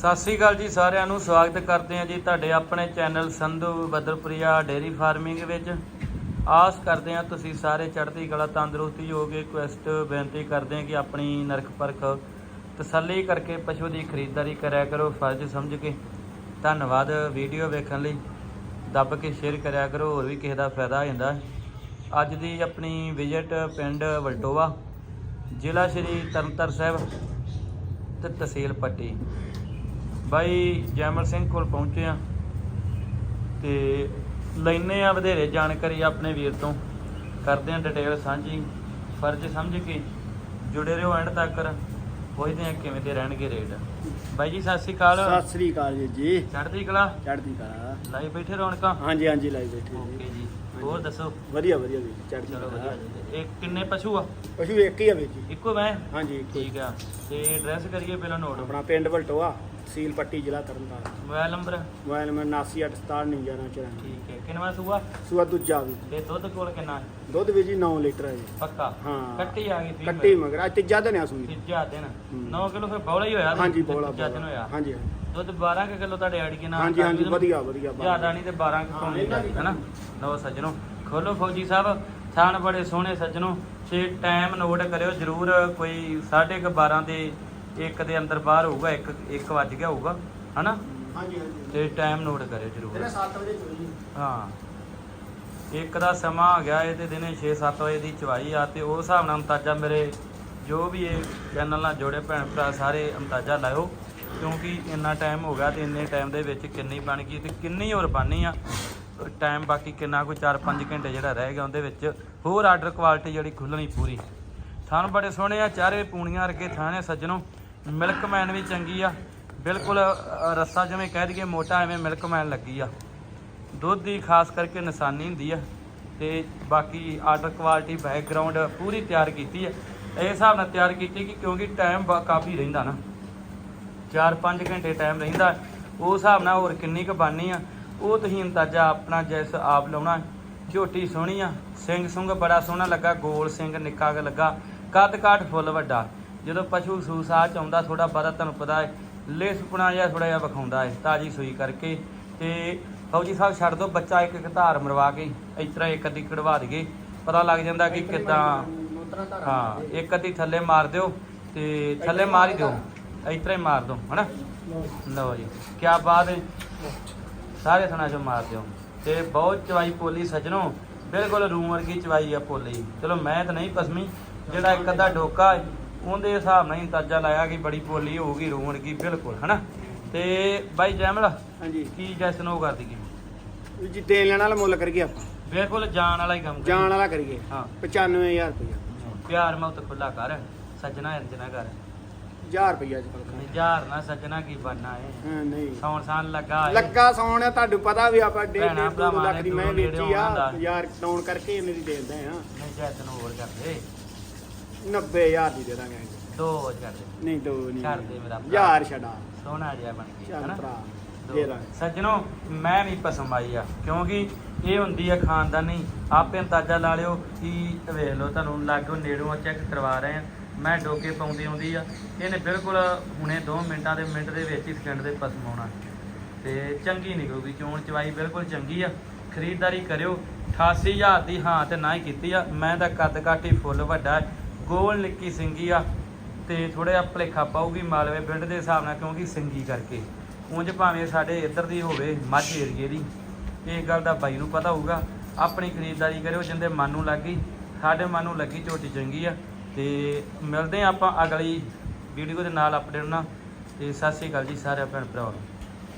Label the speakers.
Speaker 1: ਸਤਿ ਸ੍ਰੀ ਅਕਾਲ ਜੀ ਸਾਰਿਆਂ ਨੂੰ, ਸਵਾਗਤ ਕਰਦੇ ਹਾਂ ਜੀ ਤੁਹਾਡੇ ਆਪਣੇ channel Sandhu Badarpuria dairy farming ਵਿੱਚ। ਆਸ ਕਰਦੇ ਹਾਂ ਤੁਸੀਂ ਸਾਰੇ ਚੜ੍ਹਦੀ ਕਲਾ, ਤੰਦਰੁਸਤੀ ਹੋਗੇ ਕੁਐਸਟ ਬੇਨਤੀ ਕਰਦੇ ਹਾਂ ਕਿ ਆਪਣੀ ਨਰਖ ਪਰਖ ਤਸੱਲੀ ਕਰਕੇ ਪਸ਼ੂ ਦੀ ਖਰੀਦਦਾਰੀ ਕਰਿਆ ਕਰੋ, ਫਰਜ਼ ਸਮਝ ਕੇ। ਧੰਨਵਾਦ ਵੀਡੀਓ ਵੇਖਣ ਲਈ। ਦੱਬ ਕੇ ਸ਼ੇਅਰ ਕਰਿਆ ਕਰੋ, ਹੋਰ ਵੀ ਕਿਸੇ ਦਾ ਫਾਇਦਾ ਹੁੰਦਾ ਅੱਜ ਦੀ ਆਪਣੀ ਵਿਜ਼ਿਟ ਪਿੰਡ ਵਲਟੋਵਾ, ਜ਼ਿਲ੍ਹਾ ਸ਼੍ਰੀ ਤਰਨਤਾਰਨ ਸਾਹਿਬ ਤੇ ਤਹਿਸੀਲ ਪੱਟੀ। ਬਾਈ ਜੈਮਲ ਸਿੰਘ ਕੋਲ ਪਹੁੰਚੇ ਆ ਤੇ ਲੈਨੇ ਆ ਵਧੇਰੇ ਜਾਣਕਾਰੀ ਆਪਣੇ ਵੀਰ ਤੋਂ। ਕਰਦੇ ਆ ਡਿਟੇਲ ਸਾਂਝੀ। ਫਰਜ਼ ਸਮਝ ਕੇ ਜੁੜੇ ਰਹੋ ਐਂਡ ਤੱਕ। ਪੁੱਛਦੇ ਆ ਕਿਵੇਂ ਦੇ ਰਹਿਣਗੇ ਰੇਟ। ਬਾਈ ਜੀ ਸਤਿ ਸ੍ਰੀ ਅਕਾਲ।
Speaker 2: ਸਤਿ ਸ੍ਰੀ ਅਕਾਲ ਜੀ ਜੀ।
Speaker 1: ਚੜ੍ਹਦੀ ਕਲਾ?
Speaker 2: ਚੜ੍ਹਦੀ ਕਲਾ।
Speaker 1: ਲਾਈ ਬੈਠੇ ਰੌਣਕਾਂ?
Speaker 2: ਹਾਂਜੀ ਹਾਂਜੀ ਲਾਈ ਬੈਠੇ
Speaker 1: ਓਕੇ
Speaker 2: ਜੀ।
Speaker 1: ਹੋਰ ਦੱਸੋ?
Speaker 2: ਵਧੀਆ ਵਧੀਆ ਵੀ ਚੜ੍ਹਦੀ
Speaker 1: ਚਲੋ ਵਧੀਆ। ਇਹ ਕਿੰਨੇ ਪਸ਼ੂ ਆ?
Speaker 2: ਪਸ਼ੂ ਇੱਕ ਹੀ ਆ ਵੀਰ ਜੀ।
Speaker 1: ਇੱਕੋ ਮੈਂ
Speaker 2: ਹਾਂਜੀ।
Speaker 1: ਠੀਕ ਆ। ਤੇ ਐਡਰੈਸ ਕਰੀਏ ਪਹਿਲਾਂ ਨੋਟ।
Speaker 2: ਆਪਣਾ ਪਿੰਡ ਬਲਟੋਆ ਤਹਿਸੀਲ ਪੱਟੀ ਜ਼ਿਲ੍ਹਾ Tarn Taran.
Speaker 1: Mobile number?
Speaker 2: Mobile number 79879994
Speaker 1: ਠੀਕ ਹੈ ਕਿੰਨਵਾ ਸੂਆ?
Speaker 2: ਸੂਆ ਦੂਜਾ ਵੀ।
Speaker 1: ਤੇ ਦੁੱਧ ਕੋਲ ਕਿੰਨਾ ਹੈ?
Speaker 2: ਦੁੱਧ ਵੀ ਜੀ 9 ਲੀਟਰ ਹੈ ਜੀ।
Speaker 1: ਪੱਕਾ?
Speaker 2: ਹਾਂ।
Speaker 1: ਕੱਟੀ ਆ ਗਈ।
Speaker 2: ਕੱਟੀ ਮਗਰ ਅੱਜ ਤੀਜਾ ਦਿਨ ਆ ਸੂਈ।
Speaker 1: ਤੀਜਾ ਦਿਨ।
Speaker 2: ਹੂੰ।
Speaker 1: 9 ਕਿਲੋ ਫਿਰ ਬੌਲਾ ਹੀ ਹੋਇਆ।
Speaker 2: ਹਾਂਜੀ ਬੋਲਾ
Speaker 1: ਤੀਜਾ ਦਿਨ ਹੋਇਆ।
Speaker 2: ਹਾਂਜੀ
Speaker 1: ਦੁੱਧ 12 ਕੁ ਕਿਲੋ ਤੁਹਾਡੇ ਅੜ ਕੇ ਨਾਲ
Speaker 2: ਹਾਂਜੀ ਹਾਂਜੀ ਵਧੀਆ ਵਧੀਆ
Speaker 1: ਜ਼ਿਆਦਾ ਨਹੀਂ ਤੇ 12 ਕੁ
Speaker 2: ਹਾਂ,
Speaker 1: ਪਾਉਣੀ
Speaker 2: ਇਹਨਾਂ ਦੀ-
Speaker 1: ਹੈਨਾ? ਲਓ ਸੱਜਣੋ ਖੋਲੋ ਫੌਜੀ ਸਾਹਿਬ। ਥਾਣ ਬੜੇ ਸੋਹਣੇ ਸੱਜਣੋ। ਤੇ ਟਾਈਮ ਨੋਟ ਕਰਿਓ ਜਰੂਰ ਕੋਈ 12:30 ਦੇ ਇੱਕ ਦੇ ਅੰਦਰ ਬਾਹਰ ਹੋਊਗਾ ਇੱਕ 1 ਵੱਜ ਗਿਆ ਹੋਊਗਾ ਹਨਾ?
Speaker 2: ਹਾਂਜੀ ਹਾਂਜੀ।
Speaker 1: ਤੇ ਟਾਈਮ ਨੋਟ ਕਰਿਓ ਜਰੂਰ।
Speaker 2: ਇਹਨੇ 7 ਵਜੇ ਚੋਈ
Speaker 1: ਹਾਂ। ਇੱਕ ਦਾ ਸਮਾਂ ਆ ਗਿਆ ਇਹ ਤੇ ਦਿਨੇ 6-7 ਵਜੇ ਦੀ ਚਵਾਈ ਆ ਤੇ ਉਸ ਹਿਸਾਬ ਨਾਲ ਅੰਦਾਜ਼ਾ ਮੇਰੇ ਜੋ ਵੀ ਇਹ ਚੈਨਲ ਨਾਲ ਜੋੜੇ ਭੈਣ ਭਰਾ ਸਾਰੇ ਅੰਦਾਜ਼ਾ ਲਾਇਓ ਕਿਉਂਕਿ ਇੰਨਾ ਟਾਈਮ ਹੋ ਗਿਆ ਤੇ ਇੰਨੇ ਟਾਈਮ ਦੇ ਵਿੱਚ ਕਿੰਨੀ ਬਣ ਗਈ ਤੇ ਕਿੰਨੀ ਹੋਰ ਬਣਨੀ ਆ। ਟਾਈਮ ਬਾਕੀ ਕਿੰਨਾ ਕੋਈ 4-5 ਘੰਟੇ ਜਿਹੜਾ ਰਹਿ ਗਿਆ ਉਹਦੇ ਵਿੱਚ। ਹੋਰ ਆਰਡਰ ਕੁਆਲਿਟੀ ਜਿਹੜੀ ਖੁੱਲਣੀ ਪੂਰੀ। ਥਣ ਬੜੇ ਸੋਹਣੇ ਆ ਚਾਰੇ ਪੂਣੀਆਂ ਵਰਗੇ ਥਾਣੇ ਸੱਜਣੋ। ਮਿਲਕਮੈਨ ਵੀ ਚੰਗੀ ਆ। ਬਿਲਕੁਲ ਅ, ਰੱਸਾ ਜਿਵੇਂ ਕਹਿ ਦਈਏ ਮੋਟਾ ਐਵੇਂ ਮਿਲਕਮੈਨ ਲੱਗੀ ਆ। ਦੁੱਧ ਦੀ ਖਾਸ ਕਰਕੇ ਨਿਸ਼ਾਨੀ ਹੁੰਦੀ ਆ ਤੇ ਬਾਕੀ ਆਰਡਰ ਕੁਆਲਿਟੀ ਬੈਕਗ੍ਰਾਉਂਡ ਪੂਰੀ ਤਿਆਰ ਕੀਤੀ ਹੈ ਇਹ ਹਿਸਾਬ ਨਾਲ ਤਿਆਰ ਕੀਤੀ ਕਿ ਕਿਉਂਕਿ ਟਾਈਮ ਕਾਫੀ ਰਹਿੰਦਾ ਨਾ। 4-5 ਘੰਟੇ ਟਾਈਮ ਰਹਿੰਦਾ। ਉਸ ਹਿਸਾਬ ਨਾਲ ਹੋਰ ਕਿੰਨੀ ਕੁ ਬਾਨੀ ਆ। ਉਹ ਤੁਸੀਂ ਅੰਦਾਜ਼ਾ ਆਪਣਾ ਜੈਸ ਆਪ ਲਾਉਣਾ। ਝੋਟੀ ਸੋਹਣੀ ਆ। ਸਿੰਘ ਸੁੰਗ ਬੜਾ ਸੋਹਣਾ ਲੱਗਾ। ਗੋਲ ਸਿੰਘ ਨਿੱਕਾ ਕੁ ਲੱਗਾ। ਕੱਦ ਕਾਠ ਫੁੱਲ ਵੱਡਾ। ਜਦੋਂ ਪਸ਼ੂ ਸੂਸਾ ਚ ਆਉਂਦਾ ਥੋੜਾ ਬਾਰਾ ਤੁਹਾਨੂੰ ਪਤਾ ਹੈ ਲੇਸਪੁਣਾ ਜਿਹਾ ਥੋੜਾ ਜਿਹਾ ਵਿਖਾਉਂਦਾ ਹੈ ਤਾਜੀ ਸੂਈ ਕਰਕੇ। ਤੇ ਫੌਜੀ ਸਾਹਿਬ ਛੱਡ ਦੋ ਬੱਚਾ ਇੱਕ ਇੱਕ ਧਾਰ ਮਰਵਾ ਕੇ ਇਸ ਤਰ੍ਹਾਂ ਇੱਕ ਅੱਧੀ ਕਢਵਾ ਦਈਏ। ਪਤਾ ਲੱਗ ਜਾਂਦਾ ਕਿ ਕਿਦਾਂ ਹਾਂ ਇੱਕ ਅੱਧੀ ਥੱਲੇ ਮਾਰ ਦਿਓ ਤੇ ਥੱਲੇ ਮਾਰ ਹੀ ਦਿਓ। ਇਸ ਤਰ੍ਹਾਂ ਹੀ ਮਾਰ ਦਿਓ ਹਨਾ? ਲਓ ਜੀ। ਕੀ ਬਾਤ ਹੈ। ਸਾਰੇ ਥਣਾ ਚੋਂ ਮਾਰ ਦਿਓ। ਤੇ ਬਹੁਤ ਚਵਾਈ ਪੋਲੀ ਸਜਣੋ ਬਿਲਕੁਲ ਰੂਮ ਵਰਗੀ ਚਵਾਈ ਆ ਪੋਲੀ। ਚਲੋ ਮੈਂ ਤਾਂ ਨਹੀਂ ਪਸਮੀ ਜਿਹੜਾ ਇੱਕ ਅੱਧਾ ਡੋਕਾ ਉਹਦੇ ਹਿਸਾਬ ਨਾਲ ਹੀ ਅੰਦਾਜ਼ਾ ਲਾਇਆ ਕਿ ਬੜੀ ਪੋਲੀ ਹੋਊਗੀ ਵਰਗੀ ਬਿਲਕੁਲ ਹਨਾ? ਤੇ ਬਾਈ ਜੈਮਲ
Speaker 2: ਹਾਂਜੀ।
Speaker 1: ਕੀ ਜੈਸਨ ਉਹ ਕਰ ਦਈਏ
Speaker 2: ਵੀਰ ਜੀ ਦੇਣ ਲੈਣ ਵਾਲਾ ਮੁੱਲ ਕਰੀਏ ਆਪਾਂ।
Speaker 1: ਬਿਲਕੁਲ ਜਾਣ ਵਾਲਾ ਹੀ ਕੰਮ ਕਰੀਏ।
Speaker 2: ਜਾਣ ਵਾਲਾ ਕਰੀਏ।
Speaker 1: ਹਾਂ।
Speaker 2: 95000 ਰੁਪਇਆ।
Speaker 1: ਪਿਆਰ ਮੌਤ ਖੁੱਲਾ ਕਰ ਸੱਜਣਾ ਅਰਜਨਾ ਕਰ।
Speaker 2: 1000 ਰੁਪਇਆ ਅੱਜ ਕੱਲ੍ਹ
Speaker 1: ਹਜ਼ਾਰ ਨਾ ਸੱਜਣਾ ਕੀ ਬਣਨਾ ਏ?
Speaker 2: ਹਾਂ ਨਹੀਂ।
Speaker 1: ਸੌਣ ਸਾਨ ਲੱਗਾ ਏ।
Speaker 2: ਲੱਗਾ ਸੌਣ ਆ ਤੁਹਾਨੂੰ ਪਤਾ ਵੀ ਆਪਾਂ ਡੇਢ
Speaker 1: ਭੈਣਾਂ
Speaker 2: ਡੇਢ ਦੋ
Speaker 1: ਭਰਾਵਾਂ
Speaker 2: ਲੱਖ ਦੀ
Speaker 1: ਨੇ
Speaker 2: ਮੈਂ
Speaker 1: ਦੂਰੋਂ
Speaker 2: ਵੇਚੀ ਆ ਯਾਰ ਡਾਊਨ ਕਰਕੇ ਇਹਨੇ ਦੀ ਦੇ ਦਿੰਦੇ ਆ।
Speaker 1: ਨਹੀਂ ਜੈਸਨ ਹੋਰ ਕਰ ਦੇ
Speaker 2: 90000 ਦੀ ਦੇ ਦਾਂਗੇ
Speaker 1: ਦੋ ਹੋਰ ਕਰ ਦੇ।
Speaker 2: ਨਹੀਂ ਦੋ ਨਹੀਂ।
Speaker 1: ਛੱਡ ਦੇ ਮੇਰਾ ਭਰਾ।
Speaker 2: ਯਾਰ ਛਡਾ
Speaker 1: ਸੋਹਣਾ ਜਿਹਾ ਬਣ ਗਿਆ
Speaker 2: ਚੱਲ
Speaker 1: ਹਨਾ?
Speaker 2: ਭਰਾ
Speaker 1: ਦੋ।
Speaker 2: ਦੇ ਦਾਂਗੇ।
Speaker 1: ਸੱਜਣੋ ਮੈਂ ਵੀ ਪਸੰਦ ਆਈ ਆ ਕਿਉਂਕਿ ਇਹ ਹੁੰਦੀ ਆ ਖਾਨਦਾਨੀ। ਆਪੇ ਅੰਦਾਜ਼ਾ ਲਾ ਲਿਓ ਕਿ ਵੇਖ ਲਓ ਤੁਹਾਨੂੰ ਲਾਗੋ ਨੇੜੋਂ ਚੈੱਕ ਕਰਵਾ ਰਹੇ ਆ। ਮੈਂ ਡੋਕੇ ਪਾਉਂਦੀ ਆਉਂਦੀ ਆ। ਇਹਨੇ ਬਿਲਕੁਲ ਹੁਣੇ 2 ਮਿੰਟਾਂ ਦੇ ਮਿੰਟ ਦੇ ਵਿੱਚ ਹੀ ਸਕਿੰਟ ਦੇ ਪਸਮ ਆਉਣਾ। ਤੇ ਚੰਗੀ ਨਿਕਲੂਗੀ ਚੋਣ ਚਵਾਈ ਬਿਲਕੁਲ ਚੰਗੀ ਆ। ਖਰੀਦਦਾਰੀ ਕਰਿਓ। 88000 ਦੀ ਹਾਂ ਤੇ ਨਾ ਹੀ ਕੀਤੀ ਆ। ਮੈਂ ਤਾਂ ਕੱਦ ਕਾਠੀ ਫੁੱਲ ਵੱਡਾ ਹੈ, ਗੋਲ ਨਿੱਕੀ ਸਿੰਗੀ ਆ ਤੇ ਥੋੜਾ ਜਿਹਾ ਭਲੇਖਾ ਪਾਊਗੀ ਮਾਲਵੇ ਪਿੰਡ ਦੇ ਹਿਸਾਬ ਨਾਲ ਕਿਉਂਕਿ ਸਿੰਗੀ ਕਰਕੇ। ਉਂਝ ਭਾਵੇਂ ਸਾਡੇ ਇੱਧਰ ਦੀ ਹੋਵੇ, ਮੱਝ ਏਰੀਏ ਦੀ, ਇਹ ਗੱਲ ਦਾ ਬਾਈ ਨੂੰ ਪਤਾ ਹੋਊਗਾ। ਆਪਣੀ ਖਰੀਦਦਾਰੀ ਕਰਿਓ ਜਿੰਦੇ ਮਨ ਨੂੰ ਲੱਗੀ, ਸਾਡੇ ਮਨ ਨੂੰ ਲੱਗੀ ਝੋਟੀ ਚੰਗੀ ਆ। ਤੇ ਮਿਲਦੇ ਆ ਆਪਾਂ ਅਗਲੀ ਵੀਡੀਓ ਦੇ ਨਾਲ ਅਪਡੇਟ ਨਾਲ। ਤੇ ਸਤਿ ਸ਼੍ਰੀ ਅਕਾਲ ਜੀ ਸਾਰੇ ਭੈਣ ਭਰਾਵਾਂ ਨੂੰ।